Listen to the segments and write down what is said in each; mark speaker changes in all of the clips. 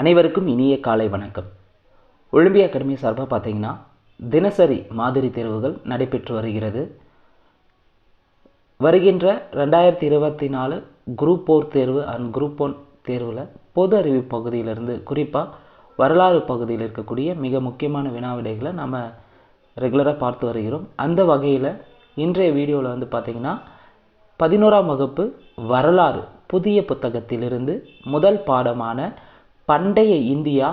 Speaker 1: அனைவருக்கும் இனிய காலை வணக்கம். ஒலிம்பிய அகாடமி சார்பாக பார்த்தீங்கன்னா தினசரி மாதிரி தேர்வுகள் நடைபெற்று வருகிறது. வருகின்ற ரெண்டாயிரத்தி இருபத்தி நாலு குரூப் ஃபோர் தேர்வு அண்ட் குரூப் ஒன் தேர்வில் பொது அறிவு பகுதியிலிருந்து குறிப்பாக வரலாறு பகுதியில் இருக்கக்கூடிய மிக முக்கியமான வினாவிடைகளை நம்ம ரெகுலராக பார்த்து வருகிறோம். அந்த வகையில் இன்றைய வீடியோவில் வந்து பார்த்திங்கன்னா பதினோராம் வகுப்பு வரலாறு புதிய புத்தகத்திலிருந்து முதல் பாடமான பண்டைய இந்தியா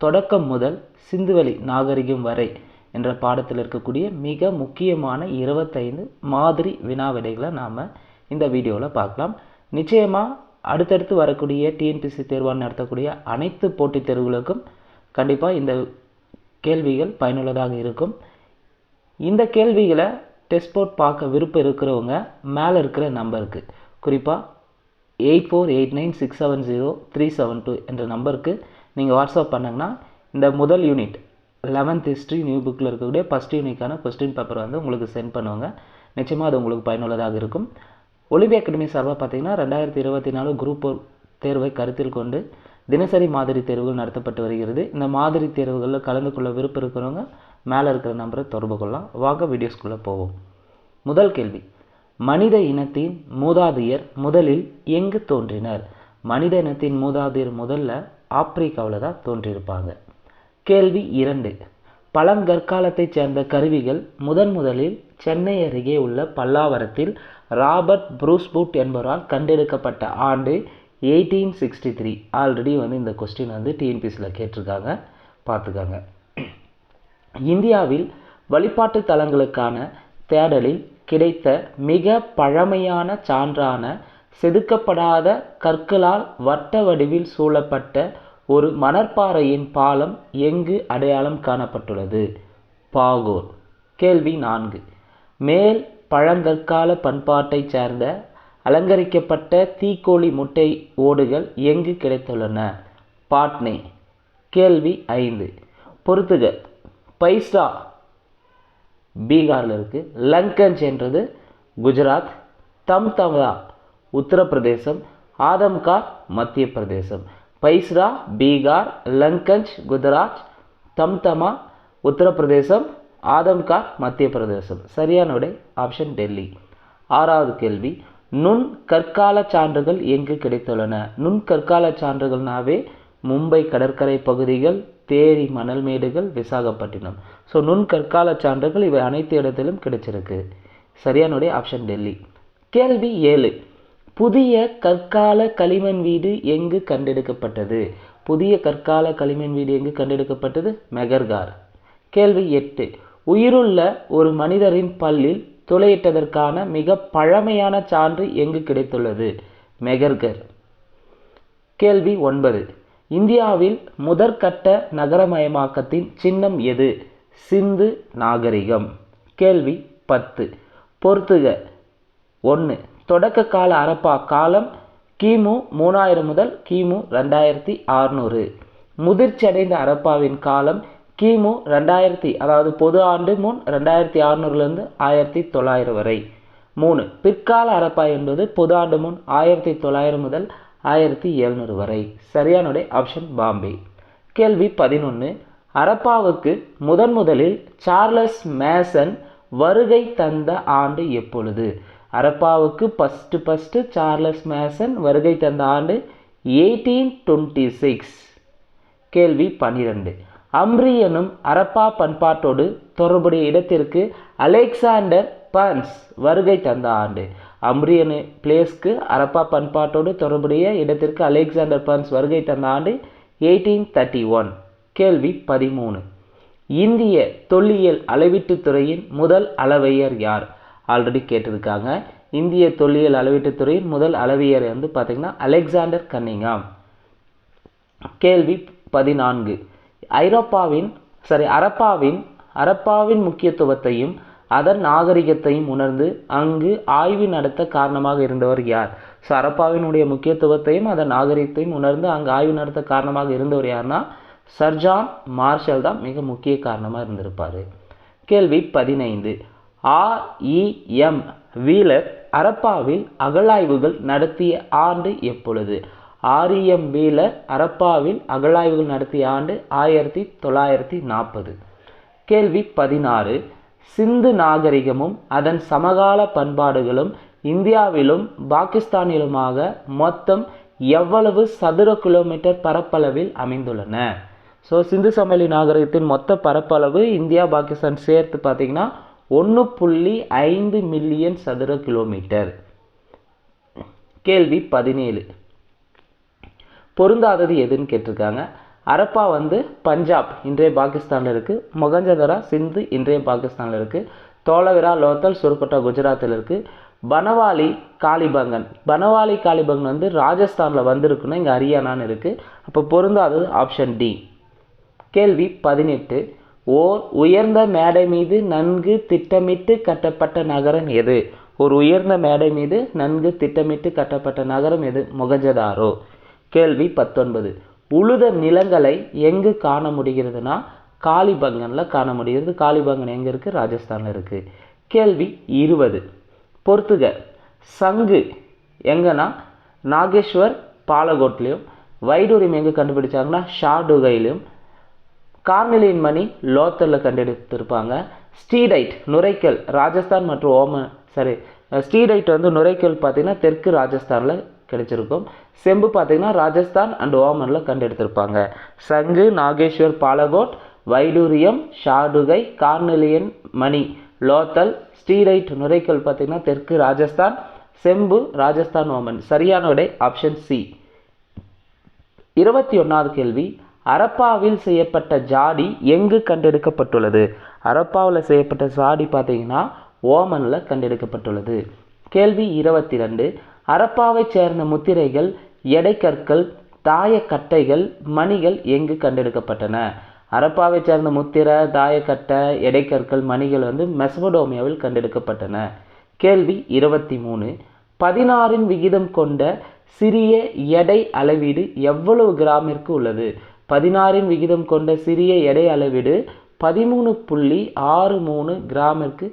Speaker 1: தொடக்கம் முதல் சிந்துவெளி நாகரிகம் வரை என்ற பாடத்தில் இருக்கக்கூடிய மிக முக்கியமான இருபத்தைந்து மாதிரி வினாவிடைகளை நாம் இந்த வீடியோவில் பார்க்கலாம். நிச்சயமாக அடுத்தடுத்து வரக்கூடிய டிஎன்பிசி தேர்வால் நடத்தக்கூடிய அனைத்து போட்டித் தேர்வுகளுக்கும் கண்டிப்பாக இந்த கேள்விகள் பயனுள்ளதாக இருக்கும். இந்த கேள்விகளை டெஸ்ட் போர்ட் பார்க்க விருப்பம் இருக்கிறவங்க மேலே இருக்கிற நம்பருக்கு குறிப்பாக eight four eight nine six seven zero three seven two என்ற நம்பருக்கு நீங்கள் வாட்ஸ்அப் பண்ணிங்கன்னா இந்த முதல் யூனிட் லெவன்த் ஹிஸ்ட்ரி நியூ புக்கில் இருக்கக்கூடிய ஃபஸ்ட் யூனிக்கான கொஸ்டின் பேப்பர் வந்து உங்களுக்கு சென்ட் பண்ணுவாங்க. நிச்சயமாக அது உங்களுக்கு பயனுள்ளதாக இருக்கும். ஒலிம்பிய அகாடமி சார்பாக பார்த்தீங்கன்னா ரெண்டாயிரத்தி இருபத்தி நாலு குரூப் தேர்வை கருத்தில் கொண்டு தினசரி மாதிரி தேர்வுகள் நடத்தப்பட்டு வருகிறது. இந்த மாதிரி தேர்வுகளில் கலந்து கொள்ள விருப்பம் இருக்கிறவங்க மேலே இருக்கிற நம்பரை தொடர்பு கொள்ளலாம். வாங்க வீடியோஸ்குள்ளே போவோம். முதல் கேள்வி. மனித இனத்தின் மூதாதையர் முதலில் எங்கு தோன்றினர்? மனித இனத்தின் மூதாதையர் முதல்ல ஆப்பிரிக்காவில் தான் தோன்றியிருப்பாங்க. கேள்வி இரண்டு. பழங்கற்காலத்தைச் சேர்ந்த கருவிகள் முதன் முதலில் சென்னை அருகே உள்ள பல்லாவரத்தில் ராபர்ட் ப்ரூஸ்புட் என்பவரால் கண்டெடுக்கப்பட்ட ஆண்டு எயிட்டீன் சிக்ஸ்டி த்ரீ. ஆல்ரெடி வந்து இந்த கொஸ்டின் வந்து டிஎன்பிசியில் கேட்டிருக்காங்க. பார்த்துக்காங்க. இந்தியாவில் வழிபாட்டு தலங்களுக்கான தேடலில் கிடைத்த மிக பழமையான சான்றான செதுக்கப்படாத கற்களால் வட்ட வடிவில் சூழப்பட்ட ஒரு மணற்பாறையின் பாலம் எங்கு அடையாளம் காணப்பட்டுள்ளது? பாகூர். கேள்வி நான்கு. மேல் பழங்கற்கால பண்பாட்டைச் சேர்ந்த அலங்கரிக்கப்பட்ட தீக்கோழி முட்டை ஓடுகள் எங்கு கிடைத்துள்ளன? பாட்னே. கேள்வி ஐந்து. பொறுத்துக. பைசா பீகாரில் இருக்குது லங்கஞ்ச் என்றது குஜராத் தம்தமா உத்தரப்பிரதேசம் ஆதம்கார் மத்திய பிரதேசம் பைஸ்ரா பீகார் லங்கஞ்ச் குஜராத் தம்தமா உத்தரப்பிரதேசம் ஆதம்கார் மத்திய பிரதேசம் சரியான விடை ஆப்ஷன் டெல்லி. ஆறாவது கேள்வி. நுண் கற்கால சான்றுகள் எங்கு கிடைத்துள்ளன? நுண் கற்கால சான்றுகள்னாவே மும்பை கடற்கரை பகுதிகள் தேரி மணல் மேடுகள் விசாகப்பட்டினம். ஸோ நுண் கற்கால சான்றுகள் இவை அனைத்து இடத்திலும் கிடைச்சிருக்கு. சரியானுடைய ஆப்ஷன் டெல்லி. கேள்வி ஏழு. புதிய கற்கால களிமண் வீடு எங்கு கண்டெடுக்கப்பட்டது? புதிய கற்கால களிமண் வீடு எங்கு கண்டெடுக்கப்பட்டது? மெகர்கார் கேள்வி எட்டு. உயிருள்ள ஒரு மனிதரின் பல்லில் துளையிட்டதற்கான மிக பழமையான சான்று எங்கு கிடைத்துள்ளது? மெகர்கர். கேள்வி ஒன்பது. இந்தியாவில் முதற்கட்ட நகரமயமாக்கத்தின் சின்னம் எது? சிந்து நாகரிகம். கேள்வி பத்து. பொறுத்துக. ஒன்று தொடக்க கால அரப்பா காலம் கிமு மூணாயிரம் முதல் கிமு ரெண்டாயிரத்தி அறுநூறு முதிர்ச்சியடைந்த அரப்பாவின் காலம் கிமு ரெண்டாயிரத்தி அதாவது பொது ஆண்டு முன் ரெண்டாயிரத்தி அறுநூறுலேருந்து ஆயிரத்தி தொள்ளாயிரம் வரை. மூணு. பிற்கால அரப்பா என்பது பொது ஆண்டு முன் ஆயிரத்தி தொள்ளாயிரம் முதல் ஆயிரத்தி எழுநூறு வரை. சரியானுடைய ஆப்ஷன் பாம்பே. கேள்வி பதினொன்று அரப்பாவுக்கு முதன் முதலில் சார்லஸ் மேசன் வருகை தந்த ஆண்டு எப்பொழுது? அரப்பாவுக்கு ஃபஸ்ட்டு ஃபஸ்ட்டு சார்லஸ் மேசன் வருகை தந்த ஆண்டு எயிட்டீன் டுவெண்ட்டி சிக்ஸ் கேள்வி பன்னிரெண்டு. அம்ரி எனும் அரப்பா பண்பாட்டோடு தொடர்புடைய இடத்திற்கு அலெக்சாண்டர் பன்ஸ் வருகை தந்த ஆண்டு. அம்ரியன் பிளேஸ்க்கு அரப்பா பண்பாட்டோடு தொடர்புடைய இடத்திற்கு அலெக்சாண்டர் பன்ஸ் வருகை தந்த ஆண்டு எயிட்டீன் தேர்ட்டி ஒன். கேள்வி பதிமூணு. இந்திய தொல்லியல் அளவீட்டுத் துறையின் முதல் அளவையர் யார்? ஆல்ரெடி கேட்டிருக்காங்க. இந்திய தொல்லியல் அளவீட்டுத் துறையின் முதல் அளவியர் வந்து பார்த்திங்கன்னா அலெக்சாண்டர் கன்னிங்காம். கேள்வி பதினான்கு. ஐரோப்பாவின் சாரி அரப்பாவின் அரப்பாவின் முக்கியத்துவத்தையும் அதன் நாகரிகத்தையும் உணர்ந்து அங்கு ஆய்வு நடத்த காரணமாக இருந்தவர் யார்? ஸோ அரப்பாவினுடைய முக்கியத்துவத்தையும் அதன் நாகரிகத்தையும் உணர்ந்து அங்கு ஆய்வு நடத்த காரணமாக இருந்தவர் யார்னா சர்ஜான் மார்ஷல் தான் மிக முக்கிய காரணமாக இருந்திருப்பார். கேள்வி பதினைந்து. ஆஇஎம் வீலர் அரப்பாவில் அகழாய்வுகள் நடத்திய ஆண்டு எப்பொழுது? ஆரியம் வீலர் அரப்பாவில் அகழாய்வுகள் நடத்திய ஆண்டு ஆயிரத்தி தொள்ளாயிரத்தி நாற்பது. கேள்வி பதினாறு. சிந்து நாகரிகமும் அதன் சமகால பண்பாடுகளும் இந்தியாவிலும் பாகிஸ்தானிலுமாக மொத்தம் எவ்வளவு சதுர கிலோமீட்டர் பரப்பளவில் அமைந்துள்ளன? ஸோ சிந்து சமவெளி நாகரிகத்தின் மொத்த பரப்பளவு இந்தியா பாகிஸ்தான் சேர்த்து பார்த்தீங்கன்னா ஒன்று புள்ளி ஐந்து மில்லியன் சதுர கிலோமீட்டர். கேள்வி பதினேழு. பொருந்தாதது எதுன்னு கேட்டிருக்காங்க. அரப்பா வந்து பஞ்சாப் இன்றைய பாகிஸ்தானில் இருக்குது மொகஞ்சதரா சிந்து இன்றைய பாகிஸ்தானில் இருக்குது தோலவிரா லோத்தல் சுருக்கோட்டா குஜராத்தில் இருக்குது பனவாலி காளிபங்கன். பனவாலி காளிபங்கன் வந்து ராஜஸ்தானில் வந்திருக்குன்னா இங்கே ஹரியானான்னு இருக்குது அப்போ பொருந்தாதது ஆப்ஷன் டி. கேள்வி பதினெட்டு. ஓர் உயர்ந்த மேடை மீது நன்கு திட்டமிட்டு கட்டப்பட்ட நகரம் எது? ஒரு உயர்ந்த மேடை மீது நன்கு திட்டமிட்டு கட்டப்பட்ட நகரம் எது? மொகஞ்சதாரோ? கேள்வி பத்தொன்பது. உழுத நிலங்களை எங்கு காண முடிகிறதுனா காளிபங்கனில் காண முடிகிறது. காளிபங்கன் எங்கே இருக்குது ராஜஸ்தானில் இருக்குது கேள்வி இருபது. பொறுத்துக. சங்கு எங்கன்னா நாகேஸ்வர் பாலகோட்லேயும் வைடூரியம் எங்கே கண்டுபிடிச்சாங்கன்னா ஷாடுகையிலையும் கார்னிலின் மணி லோத்தரில் கண்டுபிடித்திருப்பாங்க ஸ்டீடைட் நுரைக்கல் ராஜஸ்தான் மற்றும் ஓமன் சாரி ஸ்டீடைட் வந்து நுரைக்கல் பார்த்தீங்கன்னா தெற்கு ராஜஸ்தானில் கிடைச்சிருக்கும். செம்பு பார்த்தீங்கன்னா ராஜஸ்தான் அண்ட் ஓமனில் கண்டெடுத்திருப்பாங்க. சங்கு நாகேஸ்வர் பாலகோட் வைடூரியம் ஷாடுகை கார்னிலியன் மணி லோத்தல் ஸ்டீரைட் நுரைக்கல் பார்த்தீங்கன்னா தெற்கு ராஜஸ்தான் செம்பு ராஜஸ்தான் ஓமன். சரியான விடை ஆப்ஷன் சி இருபத்தி ஒன்றாவது கேள்வி. அரப்பாவில் செய்யப்பட்ட ஜாடி எங்கு கண்டெடுக்கப்பட்டுள்ளது? அரப்பாவில் செய்யப்பட்ட ஜாடி பார்த்தீங்கன்னா ஓமனில் கண்டெடுக்கப்பட்டுள்ளது. கேள்வி இருபத்தி ரெண்டு. அரப்பாவைச் சேர்ந்த முத்திரைகள் எடைக்கற்கள் தாயக்கட்டைகள் மணிகள் எங்கு கண்டெடுக்கப்பட்டன? அரப்பாவைச் சேர்ந்த முத்திரை தாயக்கட்டை எடைக்கற்கள் மணிகள் வந்து மெசபடோமியாவில் கண்டெடுக்கப்பட்டன. கேள்வி இருபத்தி மூணு பதினாறின் விகிதம் கொண்ட சிறிய எடை அளவீடு எவ்வளவு கிராமிற்கு உள்ளது? பதினாறின் விகிதம் கொண்ட சிறிய எடை அளவீடு பதிமூணு புள்ளி ஆறு மூணு கிராமிற்கு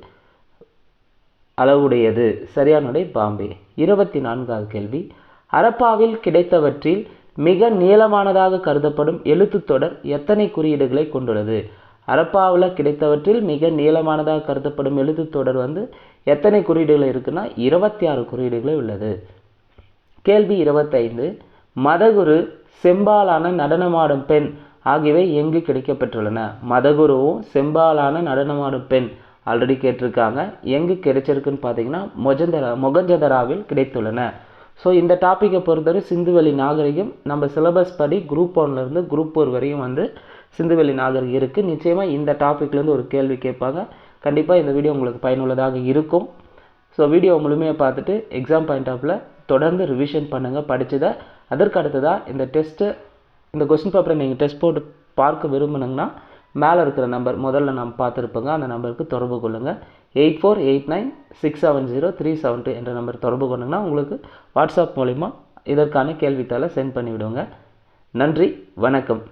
Speaker 1: அளவுடையது. சரியானுடைய பாம்பே. இருபத்தி நான்காவது கேள்வி. அரப்பாவில் கிடைத்தவற்றில் மிக நீளமானதாக கருதப்படும் எழுத்து தொடர் எத்தனை குறியீடுகளை கொண்டுள்ளது? அரப்பாவில் கிடைத்தவற்றில் மிக நீளமானதாக கருதப்படும் எழுத்துத் தொடர் வந்து எத்தனை குறியீடுகள் இருக்குன்னா இருபத்தி ஆறு குறியீடுகளே உள்ளது. கேள்வி இருபத்தைந்து. மதகுரு செம்பாலான நடனமாடும் பெண் ஆகியவை எங்கு கிடைக்கப்பெற்றுள்ளன? மதகுருவும் செம்பாலான நடனமாடும் பெண் ஆல்ரெடி கேட்டிருக்காங்க. எங்கே கிடைச்சிருக்குன்னு பார்த்தீங்கன்னா மொஜந்தரா மொகஞ்சதராவில் கிடைத்துள்ளன. ஸோ இந்த டாப்பிக்கை பொறுத்தவரை சிந்துவெளி நாகரிகம் நம்ம சிலபஸ் படி குரூப் ஒன்லேருந்து குரூப் ஃபோர் வரையும் வந்து சிந்துவெளி நாகரிகம் இருக்குது நிச்சயமாக இந்த டாப்பிக்லேருந்து ஒரு கேள்வி கேட்பாங்க. கண்டிப்பாக இந்த வீடியோ உங்களுக்கு பயனுள்ளதாக இருக்கும். ஸோ வீடியோ முழுமையாக பார்த்துட்டு எக்ஸாம் பாயிண்ட் ஆஃபில் தொடர்ந்து ரிவிஷன் பண்ணுங்கள் படித்ததை அதற்கு அடுத்ததாக இந்த டெஸ்ட்டு இந்த கொஸ்டின் பேப்பரை நீங்கள் டெஸ்ட் போட்டு பார்க்க விரும்புனீங்கன்னா மேலே இருக்கிற நம்பர் முதல்ல நாம் பார்த்துருப்போங்க அந்த நம்பருக்கு தொடர்பு கொள்ளுங்கள் eight four eight nine six seven zero three seven two என்ற நம்பர் தொடர்பு கொண்டுங்கன்னா உங்களுக்கு வாட்ஸ்அப் மூலிமா இதற்கான கேள்வித்தாளை சென்ட் பண்ணிவிடுங்க நன்றி வணக்கம்.